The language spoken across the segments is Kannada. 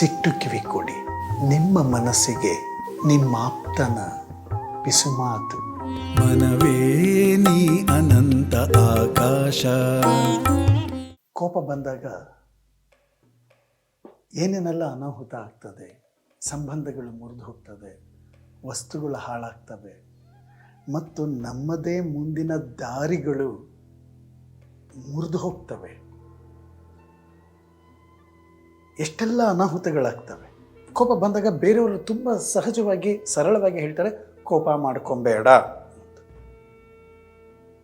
ಮನಸ್ಸಿಟ್ಟು ಕಿವಿ ಕೊಡಿ. ನಿಮ್ಮ ಮನಸ್ಸಿಗೆ ನಿಮ್ಮ ಆಪ್ತನ ಪಿಸುಮಾತು ಮನವೇ ನೀ ಅನಂತ ಆಕಾಶ. ಕೋಪ ಬಂದಾಗ ಏನೇನೆಲ್ಲ ಅನಾಹುತ ಆಗ್ತದೆ ಸಂಬಂಧಗಳು ಮುರಿದು ಹೋಗ್ತದೆ ವಸ್ತುಗಳು ಹಾಳಾಗ್ತವೆ ಮತ್ತು ನಮ್ಮದೇ ಮುಂದಿನ ದಾರಿಗಳು ಮುರಿದು ಹೋಗ್ತವೆ. ಎಷ್ಟೆಲ್ಲ ಅನಾಹುತಗಳಾಗ್ತವೆ. ಕೋಪ ಬಂದಾಗ ಬೇರೆಯವರು ತುಂಬ ಸಹಜವಾಗಿ, ಸರಳವಾಗಿ ಹೇಳ್ತಾರೆ, ಕೋಪ ಮಾಡ್ಕೊಂಬೇಡ.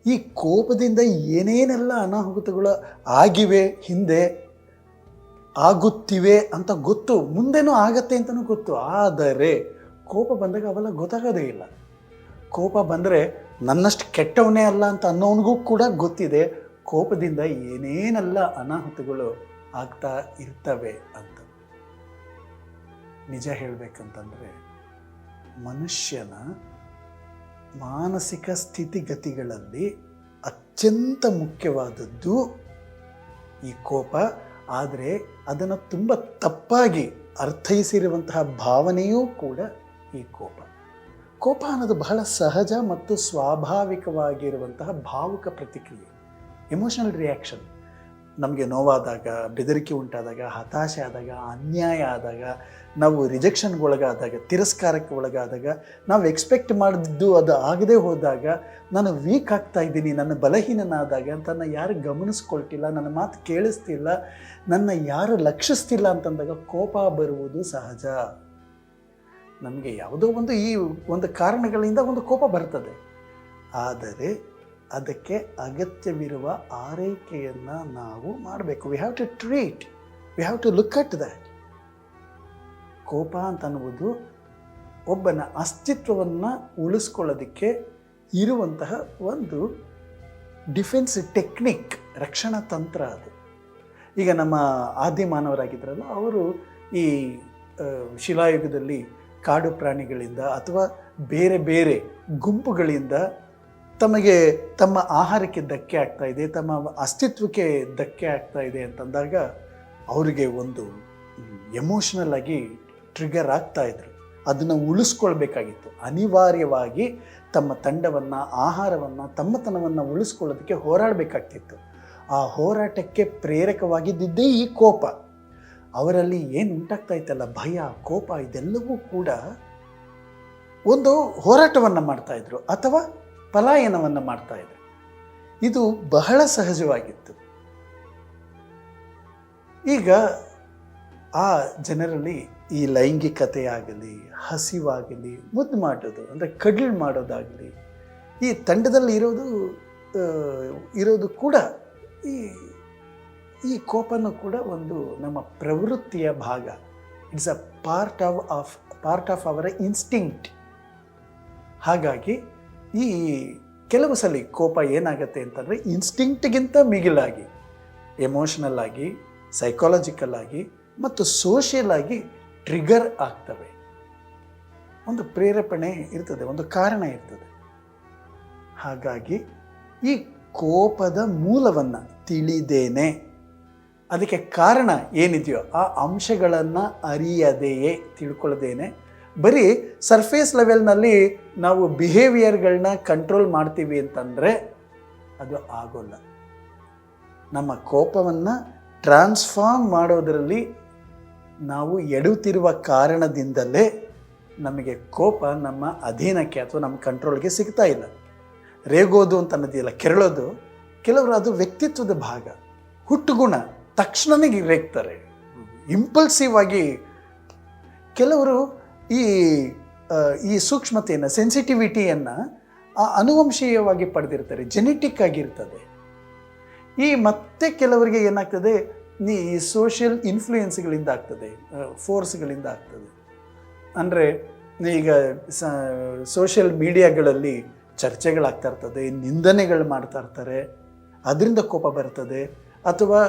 ಈ ಕೋಪದಿಂದ ಏನೇನೆಲ್ಲ ಅನಾಹುತಗಳು ಆಗಿವೆ, ಹಿಂದೆ, ಆಗುತ್ತಿವೆ ಅಂತ ಗೊತ್ತು, ಮುಂದೆನೂ ಆಗತ್ತೆ ಅಂತಲೂ ಗೊತ್ತು. ಆದರೆ, ಕೋಪ ಬಂದಾಗ ಅವೆಲ್ಲ ಗೊತ್ತಾಗೋದೇ ಇಲ್ಲ. ಕೋಪ ಬಂದರೆ ನನ್ನಷ್ಟು ಕೆಟ್ಟವನೇ ಅಲ್ಲ ಅಂತ ಅನ್ನೋನಿಗೂ ಕೂಡ ಗೊತ್ತಿದೆ. ಕೋಪದಿಂದ ಏನೇನೆಲ್ಲ ಅನಾಹುತಗಳು ಆಗ್ತಾ ಇರ್ತವೆ ಅಂತ. ನಿಜ ಹೇಳಬೇಕಂತಂದರೆ, ಮನುಷ್ಯನ ಮಾನಸಿಕ ಸ್ಥಿತಿಗತಿಗಳಲ್ಲಿ ಅತ್ಯಂತ ಮುಖ್ಯವಾದದ್ದು ಈ ಕೋಪ. ಆದರೆ ಅದನ್ನು ತುಂಬ ತಪ್ಪಾಗಿ ಅರ್ಥೈಸಿರುವಂತಹ ಭಾವನೆಯೂ ಕೂಡ ಈ ಕೋಪ. ಕೋಪ ಅನ್ನೋದು ಬಹಳ ಸಹಜ ಮತ್ತು ಸ್ವಾಭಾವಿಕವಾಗಿರುವಂತಹ ಭಾವುಕ ಪ್ರತಿಕ್ರಿಯೆ ಎಮೋಷನಲ್ ರಿಯಾಕ್ಷನ್ ನಮಗೆ ನೋವಾದಾಗ, ಬೆದರಿಕೆ ಉಂಟಾದಾಗ, ಹತಾಶೆ ಆದಾಗ, ಅನ್ಯಾಯ ಆದಾಗ, ನಾವು ರಿಜೆಕ್ಷನ್ಗೆ ಒಳಗಾದಾಗ, ತಿರಸ್ಕಾರಕ್ಕೆ ಒಳಗಾದಾಗ, ನಾವು ಎಕ್ಸ್ಪೆಕ್ಟ್ ಮಾಡಿದ್ದು ಅದು ಆಗದೆ ಹೋದಾಗ, ನಾನು ವೀಕ್ ಆಗ್ತಾ ಇದ್ದೀನಿ, ನನ್ನ ಬಲಹೀನನಾದಾಗ ನಾನು ಯಾರು ಗಮನಿಸ್ಕೊಳ್ತಿಲ್ಲ, ನನ್ನ ಮಾತು ಕೇಳಿಸ್ತಿಲ್ಲ, ನನ್ನ ಯಾರು ಲಕ್ಷಿಸ್ತಿಲ್ಲ ಅಂತಂದಾಗ ಕೋಪ ಬರುವುದು ಸಹಜ. ನಮಗೆ ಯಾವುದೋ ಒಂದು ಈ ಒಂದು ಕಾರಣಗಳಿಂದ ಒಂದು ಕೋಪ ಬರ್ತದೆ. ಆದರೆ ಅದಕ್ಕೆ ಅಗತ್ಯವಿರುವ ಆರೈಕೆಯನ್ನು ನಾವು ಮಾಡಬೇಕು. We have to treat we have to look at that ಕೋಪ ಅಂತ ಅನ್ನುವುದು ಒಬ್ಬನ ಅಸ್ತಿತ್ವವನ್ನು ಉಳಿಸ್ಕೊಳ್ಳೋದಕ್ಕೆ ಇರುವಂತಹ ಒಂದು ಡಿಫೆನ್ಸ್ ಟೆಕ್ನಿಕ್ ರಕ್ಷಣಾ ತಂತ್ರ ಅದು. ಈಗ ನಮ್ಮ ಆದಿ ಮಾನವರಾಗಿದ್ರಲ್ಲ, ಅವರು ಈ ಶಿಲಾಯುಗದಲ್ಲಿ ಕಾಡು ಪ್ರಾಣಿಗಳಿಂದ ಅಥವಾ ಬೇರೆ ಬೇರೆ ಗುಂಪುಗಳಿಂದ ತಮಗೆ ತಮ್ಮ ಆಹಾರಕ್ಕೆ ಧಕ್ಕೆ ಆಗ್ತಾ ಇದೆ, ತಮ್ಮ ಅಸ್ತಿತ್ವಕ್ಕೆ ಧಕ್ಕೆ ಆಗ್ತಾ ಇದೆ ಅಂತಂದಾಗ ಅವರಿಗೆ ಒಂದು ಎಮೋಷನಲ್ ಆಗಿ ಟ್ರಿಗರ್ ಆಗ್ತಾ ಇದ್ರು. ಅದನ್ನು ಉಳಿಸ್ಕೊಳ್ಬೇಕಾಗಿತ್ತು. ಅನಿವಾರ್ಯವಾಗಿ ತಮ್ಮ ತಂಡವನ್ನು, ಆಹಾರವನ್ನು, ತಮ್ಮತನವನ್ನು ಉಳಿಸ್ಕೊಳ್ಳೋದಕ್ಕೆ ಹೋರಾಡಬೇಕಾಗ್ತಿತ್ತು. ಆ ಹೋರಾಟಕ್ಕೆ ಪ್ರೇರಕವಾಗಿದ್ದಿದ್ದೇ ಈ ಕೋಪ. ಅವರಲ್ಲಿ ಏನು ಉಂಟಾಗ್ತಾ ಇತ್ತಲ್ಲ, ಭಯ, ಕೋಪ, ಇದೆಲ್ಲವೂ ಕೂಡ ಒಂದು ಹೋರಾಟವನ್ನು ಮಾಡ್ತಾಯಿದ್ರು ಅಥವಾ ಪಲಾಯನವನ್ನು ಮಾಡ್ತಾ ಇದೆ ಇದು ಬಹಳ ಸಹಜವಾಗಿತ್ತು. ಈಗ ಆ ಜನರಲ್ಲಿ ಈ ಲೈಂಗಿಕತೆ ಆಗಲಿ ಹಸಿವಾಗಲಿ, ಮುದ್ದು ಮಾಡೋದು, ಅಂದರೆ ಕಡ್ಲು ಮಾಡೋದಾಗಲಿ, ಈ ತಂಡದಲ್ಲಿ ಇರೋದು ಇರೋದು ಕೂಡ ಈ ಈ ಕೋಪನೂ ಕೂಡ ಒಂದು ನಮ್ಮ ಪ್ರವೃತ್ತಿಯ ಭಾಗ. It's a part of of part of ಅವರ ಇನ್ಸ್ಟಿಂಕ್ಟ್ ಹಾಗಾಗಿ ಈ ಕೆಲವು ಸಲ ಕೋಪ ಏನಾಗುತ್ತೆ ಅಂತಂದರೆ ಇನ್ಸ್ಟಿಂಕ್ಟ್ಗಿಂತ ಮಿಗಿಲಾಗಿ ಎಮೋಷನಲ್ ಆಗಿ ಸೈಕಾಲಜಿಕಲ್ ಆಗಿ ಮತ್ತು ಸೋಷಿಯಲ್ ಆಗಿ ಟ್ರಿಗರ್ ಆಗ್ತವೆ. ಒಂದು ಪ್ರೇರೇಪಣೆ ಇರ್ತದೆ, ಒಂದು ಕಾರಣ ಇರ್ತದೆ. ಹಾಗಾಗಿ ಈ ಕೋಪದ ಮೂಲವನ್ನು ತಿಳಿದೇನೆ. ಅದಕ್ಕೆ ಕಾರಣ ಏನಿದೆಯೋ ಆ ಅಂಶಗಳನ್ನು ಅರಿಯದೆಯೇ ತಿಳ್ಕೊಳ್ಳದೇನೆ ಬರೀ ಸರ್ಫೇಸ್ ಲೆವೆಲ್ನಲ್ಲಿ ನಾವು ಬಿಹೇವಿಯರ್ಗಳನ್ನ ಕಂಟ್ರೋಲ್ ಮಾಡ್ತೀವಿ ಅಂತಂದರೆ ಅದು ಆಗೋಲ್ಲ. ನಮ್ಮ ಕೋಪವನ್ನು ಟ್ರಾನ್ಸ್ಫಾರ್ಮ್ ಮಾಡೋದರಲ್ಲಿ ನಾವು ಎಡುತ್ತಿರುವ ಕಾರಣದಿಂದಲೇ ನಮಗೆ ಕೋಪ ನಮ್ಮ ಅಧೀನಕ್ಕೆ ಅಥವಾ ನಮ್ಮ ಕಂಟ್ರೋಲ್ಗೆ ಸಿಗ್ತಾ ಇಲ್ಲ. ರೇಗೋದು ಅಂತ ಅನ್ನೋದಿಲ್ಲ, ಕೆರಳೋದು. ಕೆಲವರು ಅದು ವ್ಯಕ್ತಿತ್ವದ ಭಾಗ. ಹುಟ್ಟುಗುಣ ತಕ್ಷಣನೇ ರೇಗ್ತಾರೆ ಇಂಪಲ್ಸಿವ್ ಆಗಿ ಕೆಲವರು ಈ ಈ ಸೂಕ್ಷ್ಮತೆಯನ್ನು ಸೆನ್ಸಿಟಿವಿಟಿಯನ್ನು ಅನುವಂಶೀಯವಾಗಿ ಪಡೆದಿರ್ತಾರೆ ಜೆನೆಟಿಕ್ ಆಗಿರ್ತದೆ. ಈ ಮತ್ತೆ ಕೆಲವರಿಗೆ ಏನಾಗ್ತದೆ, ಈ ಸೋಷಿಯಲ್ ಇನ್ಫ್ಲೂಯೆನ್ಸ್ಗಳಿಂದ ಆಗ್ತದೆ ಫೋರ್ಸ್ಗಳಿಂದ ಆಗ್ತದೆ. ಅಂದರೆ, ಈಗ ಸೋಷಿಯಲ್ ಮೀಡಿಯಾಗಳಲ್ಲಿ ಚರ್ಚೆಗಳಾಗ್ತಾ ಇರ್ತದೆ, ನಿಂದನೆಗಳು ಮಾಡ್ತಾ ಇರ್ತಾರೆ, ಅದರಿಂದ ಕೋಪ ಬರ್ತದೆ, ಅಥವಾ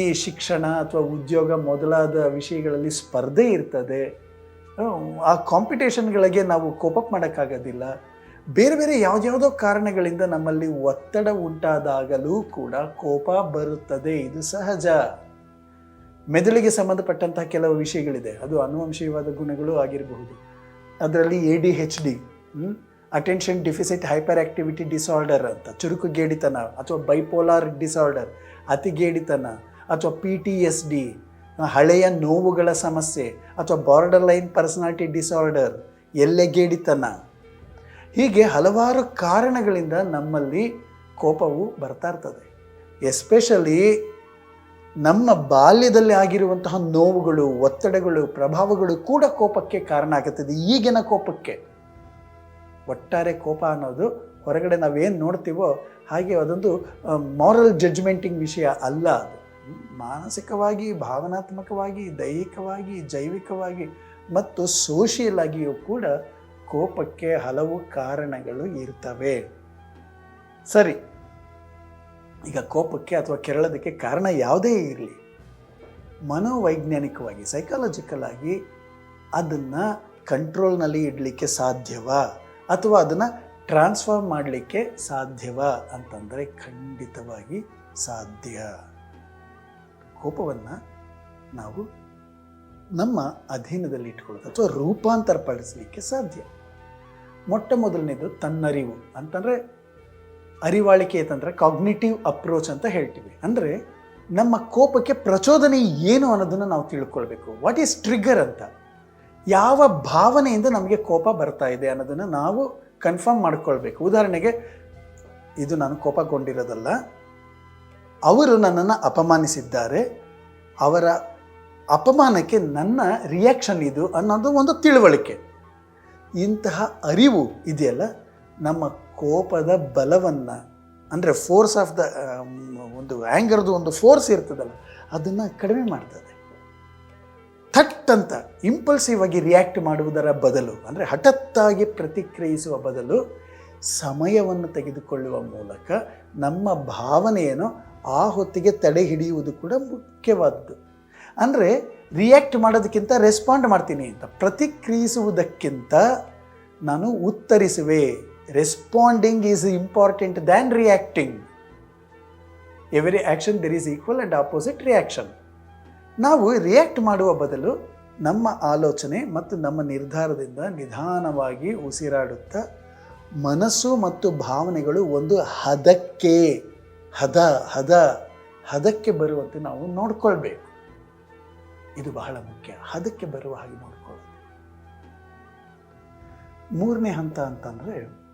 ಈ ಶಿಕ್ಷಣ ಅಥವಾ ಉದ್ಯೋಗ ಮೊದಲಾದ ವಿಷಯಗಳಲ್ಲಿ ಸ್ಪರ್ಧೆ ಇರ್ತದೆ ಆ ಕಾಂಪಿಟೇಷನ್ಗಳಿಗೆ ನಾವು ಕೋಪಪ್ ಮಾಡೋಕ್ಕಾಗೋದಿಲ್ಲ. ಬೇರೆ ಬೇರೆ ಯಾವುದ್ಯಾವುದೋ ಕಾರಣಗಳಿಂದ ನಮ್ಮಲ್ಲಿ ಒತ್ತಡ ಉಂಟಾದಾಗಲೂ ಕೂಡ ಕೋಪ ಬರುತ್ತದೆ. ಇದು ಸಹಜ. ಮೆದುಳಿಗೆ ಸಂಬಂಧಪಟ್ಟಂತಹ ಕೆಲವು ವಿಷಯಗಳಿದೆ. ಅದು ಅನುವಂಶೀಯವಾದ ಗುಣಗಳು ಆಗಿರಬಹುದು. ಅದರಲ್ಲಿ A D H D attention deficit hyperactivity disorder ಅಂತ ಚುರುಕು ಗೇಡಿತನ ಅಥವಾ ಬೈಪೋಲಾರ್ ಡಿಸಾರ್ಡರ್ ಅತಿಗೇಡಿತನ, ಅಥವಾ ಪಿ ಟಿ ಎಸ್ ಡಿ ಹಳೆಯ ನೋವುಗಳ ಸಮಸ್ಯೆ ಅಥವಾ ಬಾರ್ಡರ್ ಲೈನ್ ಪರ್ಸನಾಲಿಟಿ ಡಿಸಾರ್ಡರ್ ಎಲ್ಲೆಗೇಡಿತನ ಹೀಗೆ ಹಲವಾರು ಕಾರಣಗಳಿಂದ ನಮ್ಮಲ್ಲಿ ಕೋಪವು ಬರ್ತಾ ಇರ್ತದೆ. ಎಸ್ಪೆಷಲಿ ನಮ್ಮ ಬಾಲ್ಯದಲ್ಲಿ ಆಗಿರುವಂತಹ ನೋವುಗಳು, ಒತ್ತಡಗಳು, ಪ್ರಭಾವಗಳು ಕೂಡ ಕೋಪಕ್ಕೆ ಕಾರಣ ಆಗುತ್ತದೆ ಈಗಿನ ಕೋಪಕ್ಕೆ. ಒಟ್ಟಾರೆ ಕೋಪ ಅನ್ನೋದು ಹೊರಗಡೆ ನಾವೇನು ನೋಡ್ತೀವೋ ಹಾಗೆ ಅದೊಂದು ಮಾರಲ್ ಜಡ್ಜ್ಮೆಂಟಿಂಗ್ ವಿಷಯ ಅಲ್ಲ ಅದು. ಮಾನಸಿಕವಾಗಿ, ಭಾವನಾತ್ಮಕವಾಗಿ, ದೈಹಿಕವಾಗಿ, ಜೈವಿಕವಾಗಿ ಮತ್ತು ಸೋಷಿಯಲ್ ಆಗಿಯೂ ಕೂಡ ಕೋಪಕ್ಕೆ ಹಲವು ಕಾರಣಗಳು ಇರ್ತವೆ. ಸರಿ, ಈಗ ಕೋಪಕ್ಕೆ ಅಥವಾ ಕೆರಳೋದಕ್ಕೆ ಕಾರಣ ಯಾವುದೇ ಇರಲಿ. ಮನೋವೈಜ್ಞಾನಿಕವಾಗಿ ಸೈಕಾಲಜಿಕಲ್ ಆಗಿ ಅದನ್ನು ಕಂಟ್ರೋಲ್ನಲ್ಲಿ ಇಡಲಿಕ್ಕೆ ಸಾಧ್ಯವಾ? ಅಥವಾ ಅದನ್ನು ಟ್ರಾನ್ಸ್ಫಾರ್ಮ್ ಮಾಡಲಿಕ್ಕೆ ಸಾಧ್ಯವಾ ಅಂತಂದರೆ ಖಂಡಿತವಾಗಿ ಸಾಧ್ಯ. ಕೋಪವನ್ನು ನಾವು ನಮ್ಮ ಅಧೀನದಲ್ಲಿ ಇಟ್ಕೊಳ್ಳೋದು ಅಥವಾ ರೂಪಾಂತರ ಪಡಿಸಲಿಕ್ಕೆ ಸಾಧ್ಯ. ಮೊಟ್ಟ ಮೊದಲನೇದು ತನ್ನರಿವು ಅಂತಂದರೆ ಅರಿವಾಳಿಕೆ ಅಂತಂದರೆ ಕಾಗ್ನಿಟಿವ್ ಅಪ್ರೋಚ್ ಅಂತ ಹೇಳ್ತೀವಿ. ಅಂದರೆ ನಮ್ಮ ಕೋಪಕ್ಕೆ ಪ್ರಚೋದನೆ ಏನು ಅನ್ನೋದನ್ನು ನಾವು ತಿಳ್ಕೊಳ್ಬೇಕು. ವಾಟ್ ಈಸ್ ಟ್ರಿಗ್ಗರ್ ಅಂತ? ಯಾವ ಭಾವನೆಯಿಂದ ನಮಗೆ ಕೋಪ ಬರ್ತಾ ಇದೆ ಅನ್ನೋದನ್ನು ನಾವು ಕನ್ಫರ್ಮ್ ಮಾಡ್ಕೊಳ್ಬೇಕು. ಉದಾಹರಣೆಗೆ, ಇದು ನಾನು ಕೋಪಗೊಂಡಿರೋದಲ್ಲ. ಅವರು ನನ್ನನ್ನು ಅಪಮಾನಿಸಿದ್ದಾರೆ. ಅವರ ಅಪಮಾನಕ್ಕೆ ನನ್ನ ರಿಯಾಕ್ಷನ್ ಇದು ಅನ್ನೋದು ಒಂದು ತಿಳುವಳಿಕೆ. ಇಂತಹ ಅರಿವು ಇದೆಯಲ್ಲ, ನಮ್ಮ ಕೋಪದ ಬಲವನ್ನು, ಅಂದರೆ ಫೋರ್ಸ್ ಆಫ್ ದ ಒಂದು ಆ್ಯಂಗರ್ದು ಒಂದು ಫೋರ್ಸ್ ಇರ್ತದಲ್ಲ, ಅದನ್ನು ಕಡಿಮೆ ಮಾಡ್ತದೆ. ಥಟ್ ಅಂತ ಇಂಪಲ್ಸಿವ್ ಆಗಿ ರಿಯಾಕ್ಟ್ ಮಾಡುವುದರ ಬದಲು, ಅಂದರೆ ಹಠತ್ತಾಗಿ ಪ್ರತಿಕ್ರಿಯಿಸುವ ಬದಲು, ಸಮಯವನ್ನು ತೆಗೆದುಕೊಳ್ಳುವ ಮೂಲಕ ನಮ್ಮ ಭಾವನೆಯನ್ನು ಆ ಹೊತ್ತಿಗೆ ತಡೆ ಹಿಡಿಯುವುದು ಕೂಡ ಮುಖ್ಯವಾದದ್ದು ಅಂದರೆ ರಿಯಾಕ್ಟ್ ಮಾಡೋದಕ್ಕಿಂತ ರೆಸ್ಪಾಂಡ್ ಮಾಡ್ತೀನಿ ಅಂತ, ಪ್ರತಿಕ್ರಿಯಿಸುವುದಕ್ಕಿಂತ ನಾನು ಉತ್ತರಿಸುವೆ. Responding is important than reacting every action there is equal and opposite reaction ನಾವು ರಿಯಾಕ್ಟ್ ಮಾಡುವ ಬದಲು ನಮ್ಮ ಆಲೋಚನೆ ಮತ್ತು ನಮ್ಮ ನಿರ್ಧಾರದಿಂದ ನಿಧಾನವಾಗಿ ಉಸಿರಾಡುತ್ತಾ ಮನಸ್ಸು ಮತ್ತು ಭಾವನೆಗಳು ಒಂದು ಹದಕ್ಕೆ ಹದ ಹದ, ಹದಕ್ಕೆ ಬರುವಂತೆ ನಾವು ನೋಡ್ಕೊಳ್ಬೇಕು. ಇದು ಬಹಳ ಮುಖ್ಯ. ಹದಕ್ಕೆ ಬರುವ ಹಾಗೆ ನೋಡ್ಕೊಳ್ಳೋದು ಮೂರನೇ ಹಂತ ಅಂತಂದರೆ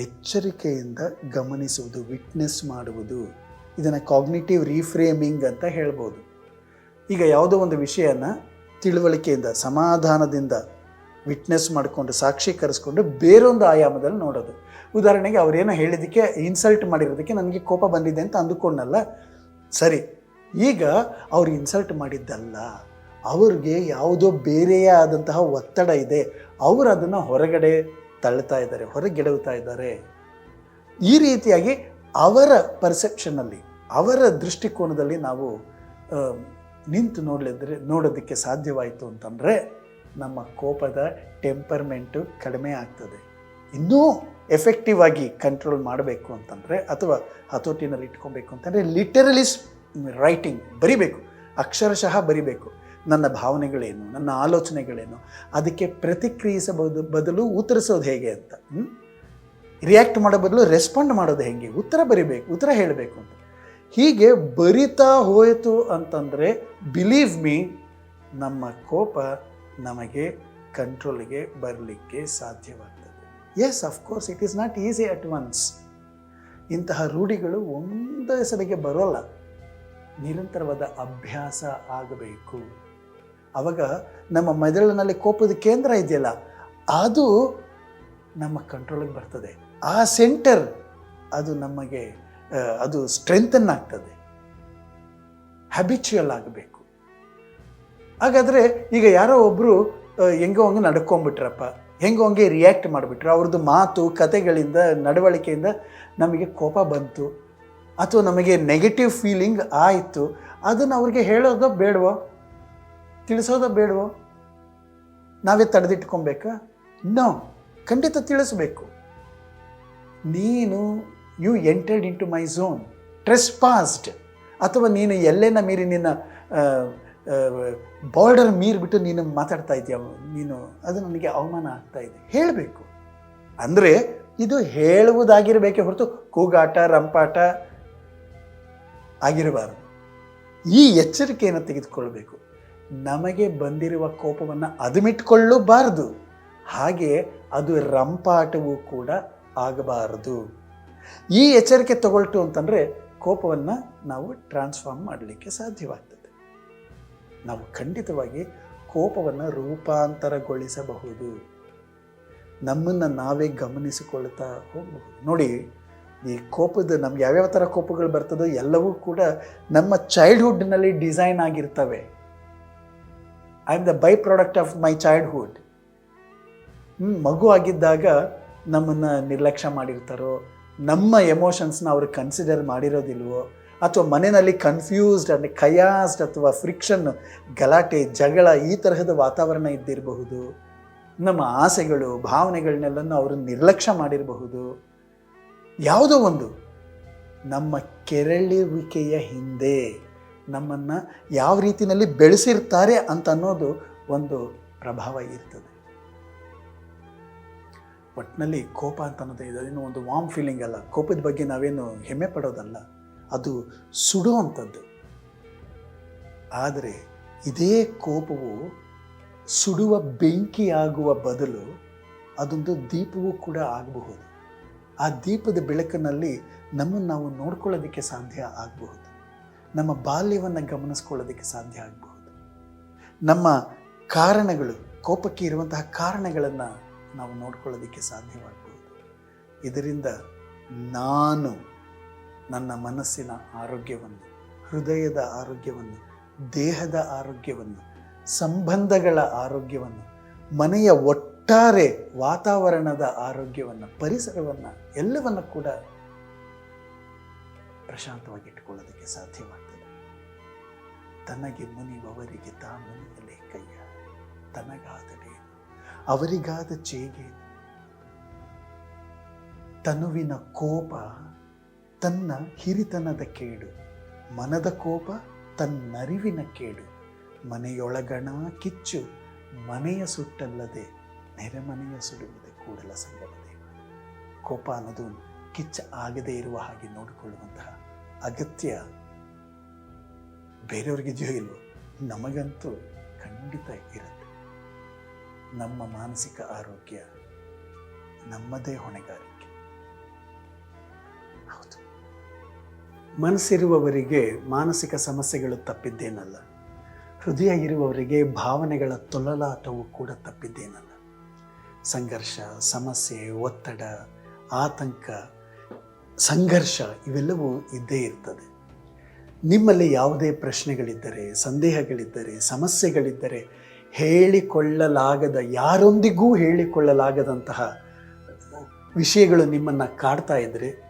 ಎಚ್ಚರಿಕೆಯಿಂದ ಗಮನಿಸುವುದು ವಿಟ್ನೆಸ್ ಮಾಡುವುದು. ಇದನ್ನು ಕಾಗ್ನಿಟಿವ್ ರೀಫ್ರೇಮಿಂಗ್ ಅಂತ ಹೇಳ್ಬೋದು. ಈಗ ಯಾವುದೋ ಒಂದು ವಿಷಯನ ತಿಳುವಳಿಕೆಯಿಂದ, ಸಮಾಧಾನದಿಂದ ವಿಟ್ನೆಸ್ ಮಾಡಿಕೊಂಡು, ಸಾಕ್ಷೀಕರಿಸ್ಕೊಂಡು ಬೇರೊಂದು ಆಯಾಮದಲ್ಲಿ ನೋಡೋದು. ಉದಾಹರಣೆಗೆ ಅವರೇನೋ ಹೇಳಿದ್ದಕ್ಕೆ ಇನ್ಸಲ್ಟ್ ಮಾಡಿರೋದಕ್ಕೆ ನನಗೆ ಕೋಪ ಬಂದಿದೆ ಅಂತ ಅಂದುಕೊಂಡಲ್ಲ. ಸರಿ, ಈಗ ಅವ್ರು ಇನ್ಸಲ್ಟ್ ಮಾಡಿದ್ದಲ್ಲ, ಅವ್ರಿಗೆ ಯಾವುದೋ ಬೇರೆಯೇ ಆದಂತಹ ಒತ್ತಡ ಇದೆ, ಅವರು ಅದನ್ನು ಹೊರಗಡೆ ತಳ್ಳುತ್ತಾ ಇದ್ದಾರೆ, ಹೊರಗೆಡವುತ್ತಾ ಇದ್ದಾರೆ. ಈ ರೀತಿಯಾಗಿ ಅವರ ಪರ್ಸೆಪ್ಷನಲ್ಲಿ ಅವರ ದೃಷ್ಟಿಕೋನದಲ್ಲಿ ನಾವು ನಿಂತು ನೋಡಲಿದ್ರೆ, ನೋಡೋದಕ್ಕೆ ಸಾಧ್ಯವಾಯಿತು ಅಂತಂದರೆ, ನಮ್ಮ ಕೋಪದ ಟೆಂಪರ್ಮೆಂಟು ಕಡಿಮೆ ಆಗ್ತದೆ. ಇನ್ನೂ ಎಫೆಕ್ಟಿವ್ ಆಗಿ ಕಂಟ್ರೋಲ್ ಮಾಡಬೇಕು ಅಂತಂದರೆ ಅಥವಾ ಹತೋಟಿನಲ್ಲಿ ಇಟ್ಕೊಬೇಕು ಅಂತಂದರೆ ಲಿಟರಲಿಸ್ ರೈಟಿಂಗ್ ಬರಿಬೇಕು, ಅಕ್ಷರಶಃ ಬರಿಬೇಕು. ನನ್ನ ಭಾವನೆಗಳೇನು, ನನ್ನ ಆಲೋಚನೆಗಳೇನು, ಅದಕ್ಕೆ ಪ್ರತಿಕ್ರಿಯಿಸಬಹುದು ಬದಲು ಉತ್ತರಿಸೋದು ಹೇಗೆ ಅಂತ ರಿಯಾಕ್ಟ್ ಮಾಡೋ ಬದಲು ರೆಸ್ಪಾಂಡ್ ಮಾಡೋದು ಹೇಗೆ, ಉತ್ತರ ಬರಿಬೇಕು, ಉತ್ತರ ಹೇಳಬೇಕು ಅಂತ. ಹೀಗೆ ಬರಿತಾ ಹೋಯಿತು ಅಂತಂದರೆ ಬಿಲೀವ್ ಮೀ ನಮ್ಮ ಕೋಪ ನಮಗೆ ಕಂಟ್ರೋಲ್ಗೆ ಬರಲಿಕ್ಕೆ ಸಾಧ್ಯವಾಗ್ತದೆ. Yes of course it is not easy at once ಇಂತಹ ರೂಢಿಗಳು ಒಂದೇ ಸಲಿಗೆ ಬರೋಲ್ಲ. ನಿರಂತರವಾದ ಅಭ್ಯಾಸ ಆಗಬೇಕು. ಆವಾಗ ನಮ್ಮ ಮೆದುಳಿನಲ್ಲಿ ಕೋಪದ ಕೇಂದ್ರ ಇದೆಯಲ್ಲ, ಅದು ನಮ್ಮ ಕಂಟ್ರೋಲಿಗೆ ಬರ್ತದೆ. ಆ ಸೆಂಟರ್ ಅದು ನಮಗೆ ಅದು ಸ್ಟ್ರೆಂಥನ್ ಆಗ್ತದೆ. ಹ್ಯಾಬಿಚುಯಲ್ ಆಗಬೇಕು. ಹಾಗಾದರೆ ಈಗ ಯಾರೋ ಒಬ್ಬರು ಹೆಂಗೋ ಹಂಗೆ ನಡ್ಕೊಂಬಿಟ್ರಪ್ಪ ಹೆಂಗೋ ಹಂಗೆ ರಿಯಾಕ್ಟ್ ಮಾಡಿಬಿಟ್ರು. ಅವ್ರದ್ದು ಮಾತು, ಕತೆಗಳಿಂದ, ನಡವಳಿಕೆಯಿಂದ ನಮಗೆ ಕೋಪ ಬಂತು. ಅಥವಾ ನಮಗೆ ನೆಗೆಟಿವ್ ಫೀಲಿಂಗ್ ಆಯಿತು. ಅದನ್ನು ಅವ್ರಿಗೆ ಹೇಳೋದೋ ಬೇಡವೋ? ತಿಳಿಸೋದೋ ಬೇಡವೋ? ನಾವೇ ತಡೆದಿಟ್ಕೊಬೇಕಾ? ನೋ ಖಂಡಿತ ತಿಳಿಸ್ಬೇಕು. ನೀನು you entered in to my zone trespassed ಅಥವಾ ನೀನು ಎಲ್ಲೇನ ಮೀರಿ ನಿನ್ನ ಬಾರ್ಡರ್ ಮೀರಿಬಿಟ್ಟು ನೀನು ಮಾತಾಡ್ತಾ ಇದೆಯಾ ನೀನು ಅದು ನನಗೆ ಅವಮಾನ ಆಗ್ತಾ ಇದೆ. ಹೇಳಬೇಕು. ಅಂದರೆ ಇದು ಹೇಳುವುದಾಗಿರಬೇಕೇ ಹೊರತು ಕೂಗಾಟ, ರಂಪಾಟ ಆಗಿರಬಾರದು. ಈ ಎಚ್ಚರಿಕೆಯನ್ನು ತೆಗೆದುಕೊಳ್ಬೇಕು. ನಮಗೆ ಬಂದಿರುವ ಕೋಪವನ್ನು ಅದುಮಿಟ್ಕೊಳ್ಳಬಾರದು. ಹಾಗೆ ಅದು ರಂಪಾಟವೂ ಕೂಡ ಆಗಬಾರದು. ಈ ಎಚ್ಚರಿಕೆ ತಗೊಳ್ತು ಅಂತಂದರೆ ಕೋಪವನ್ನು ನಾವು ಟ್ರಾನ್ಸ್ಫಾರ್ಮ್ ಮಾಡಲಿಕ್ಕೆ ಸಾಧ್ಯವಾಗ್ತದೆ. ನಾವು ಖಂಡಿತವಾಗಿ ಕೋಪವನ್ನು ರೂಪಾಂತರಗೊಳಿಸಬಹುದು. ನಮ್ಮನ್ನು ನಾವೇ ಗಮನಿಸಿಕೊಳ್ತಾ ಹೋಗಬಹುದು. ನೋಡಿ, ಈ ಕೋಪದ ನಮ್ಗೆ ಯಾವ್ಯಾವ ಥರ ಕೋಪಗಳು ಬರ್ತದೋ ಎಲ್ಲವೂ ಕೂಡ ನಮ್ಮ ಚೈಲ್ಡ್ಹುಡ್ನಲ್ಲಿ ಡಿಸೈನ್ ಆಗಿರ್ತವೆ. I am the by product of my childhood ಮಗು ಆಗಿದ್ದಾಗ ನಮ್ಮನ್ನು ನಿರ್ಲಕ್ಷ್ಯ ಮಾಡಿರ್ತಾರೋ, ನಮ್ಮ ಎಮೋಷನ್ಸ್ನ ಅವರು ಕನ್ಸಿಡರ್ ಮಾಡಿರೋದಿಲ್ವೋ ಅಥವಾ ಮನೆಯಲ್ಲಿ ಕನ್ಫ್ಯೂಸ್ಡ್ ಅಂದರೆ ಕಯಾಸ್ಡ್ ಅಥವಾ ಫ್ರಿಕ್ಷನ್ ಗಲಾಟೆ, ಜಗಳ ಈ ತರಹದ ವಾತಾವರಣ ಇದ್ದಿರಬಹುದು. ನಮ್ಮ ಆಸೆಗಳು, ಭಾವನೆಗಳನ್ನೆಲ್ಲನೂ ಅವರು ನಿರ್ಲಕ್ಷ್ಯ ಮಾಡಿರಬಹುದು. ಯಾವುದೋ ಒಂದು ನಮ್ಮ ಕೆರಳುವಿಕೆಯ ಹಿಂದೆ ನಮ್ಮನ್ನು ಯಾವ ರೀತಿಯಲ್ಲಿ ಬೆಳೆಸಿರ್ತಾರೆ ಅಂತ ಅನ್ನೋದು ಒಂದು ಪ್ರಭಾವ ಇರ್ತದೆ. ಒಟ್ಟಿನಲ್ಲಿ ಕೋಪ ಅಂತ ಅನ್ನೋದು ಇದೆ. ಅದೇನು ಒಂದು ವಾಮ್ ಫೀಲಿಂಗ್ ಅಲ್ಲ. ಕೋಪದ ಬಗ್ಗೆ ನಾವೇನು ಹೆಮ್ಮೆ ಪಡೋದಲ್ಲ. ಅದು ಸುಡುವಂಥದ್ದು ಆದರೆ ಇದೇ ಕೋಪವು ಸುಡುವ ಬೆಂಕಿಯಾಗುವ ಬದಲು ಅದೊಂದು ದೀಪವೂ ಕೂಡ ಆಗಬಹುದು. ಆ ದೀಪದ ಬೆಳಕಿನಲ್ಲಿ ನಮ್ಮನ್ನು ನಾವು ನೋಡ್ಕೊಳ್ಳೋದಕ್ಕೆ ಸಾಧ್ಯ ಆಗಬಹುದು. ನಮ್ಮ ಬಾಲ್ಯವನ್ನು ಗಮನಿಸ್ಕೊಳ್ಳೋದಕ್ಕೆ ಸಾಧ್ಯ ಆಗಬಹುದು. ನಮ್ಮ ಕಾರಣಗಳು, ಕೋಪಕ್ಕೆ ಇರುವಂತಹ ಕಾರಣಗಳನ್ನು ನಾವು ನೋಡ್ಕೊಳ್ಳೋದಕ್ಕೆ ಸಾಧ್ಯವಾಗಬಹುದು. ಇದರಿಂದ ನಾನು ನನ್ನ ಮನಸ್ಸಿನ ಆರೋಗ್ಯವನ್ನು, ಹೃದಯದ ಆರೋಗ್ಯವನ್ನು, ದೇಹದ ಆರೋಗ್ಯವನ್ನು, ಸಂಬಂಧಗಳ ಆರೋಗ್ಯವನ್ನು, ಮನೆಯ ಒಟ್ಟಾರೆ ವಾತಾವರಣದ ಆರೋಗ್ಯವನ್ನು, ಪರಿಸರವನ್ನು ಎಲ್ಲವನ್ನು ಕೂಡ ಪ್ರಶಾಂತವಾಗಿ ಇಟ್ಕೊಳ್ಳೋದಕ್ಕೆ ಸಾಧ್ಯವಾಗ್ತದೆ. ತನಗೆ ಮುನಿವವರಿಗೆ ತಾ ಮುನಿಯಲೇ ಕೈಯ ತನಗಾದಡೇನು ಅವರಿಗಾದ ಚೇಗೆ. ತನುವಿನ ಕೋಪ ತನ್ನ ಹಿರಿತನದ ಕೇಡು, ಮನದ ಕೋಪ ತನ್ನರಿವಿನ ಕೇಡು. ಮನೆಯೊಳಗಣ ಕಿಚ್ಚು, ಮನೆಯ ಸುಟ್ಟಲ್ಲದೆ ನೆರೆಮನೆಯ ಸುಡುವುದೇ ಕೂಡಲ ಸಂಗಮದೇವ ಕೋಪ ಅನ್ನೋದು ಕಿಚ್ಚ ಆಗದೇ ಇರುವ ಹಾಗೆ ನೋಡಿಕೊಳ್ಳುವಂತಹ ಅಗತ್ಯ ಬೇರೆಯವ್ರಿಗಿದೆಯೋ ಇಲ್ವೋ, ನಮಗಂತೂ ಖಂಡಿತ ಇರುತ್ತೆ. ನಮ್ಮ ಮಾನಸಿಕ ಆರೋಗ್ಯ ನಮ್ಮದೇ ಹೊಣೆಗಾರಿಕೆ. ಹೌದು. ಮನಸ್ಸಿರುವವರಿಗೆ ಮಾನಸಿಕ ಸಮಸ್ಯೆಗಳು ತಪ್ಪಿದ್ದೇನಲ್ಲ. ಹೃದಯ ಇರುವವರಿಗೆ ಭಾವನೆಗಳ ತೊಲಲಾಟವು ಕೂಡ ತಪ್ಪಿದ್ದೇನಲ್ಲ. ಸಂಘರ್ಷ, ಸಮಸ್ಯೆ, ಒತ್ತಡ, ಆತಂಕ, ಸಂಘರ್ಷ ಇವೆಲ್ಲವೂ ಇದ್ದೇ ಇರ್ತದೆ. ನಿಮ್ಮಲ್ಲಿ ಯಾವುದೇ ಪ್ರಶ್ನೆಗಳಿದ್ದರೆ, ಸಂದೇಹಗಳಿದ್ದರೆ, ಸಮಸ್ಯೆಗಳಿದ್ದರೆ ಹೇಳಿಕೊಳ್ಳಲಾಗದ, ಯಾರೊಂದಿಗೂ ಹೇಳಿಕೊಳ್ಳಲಾಗದಂತಹ ವಿಷಯಗಳು ನಿಮ್ಮನ್ನು ಕಾಡ್ತಾ ಇದ್ದರೆ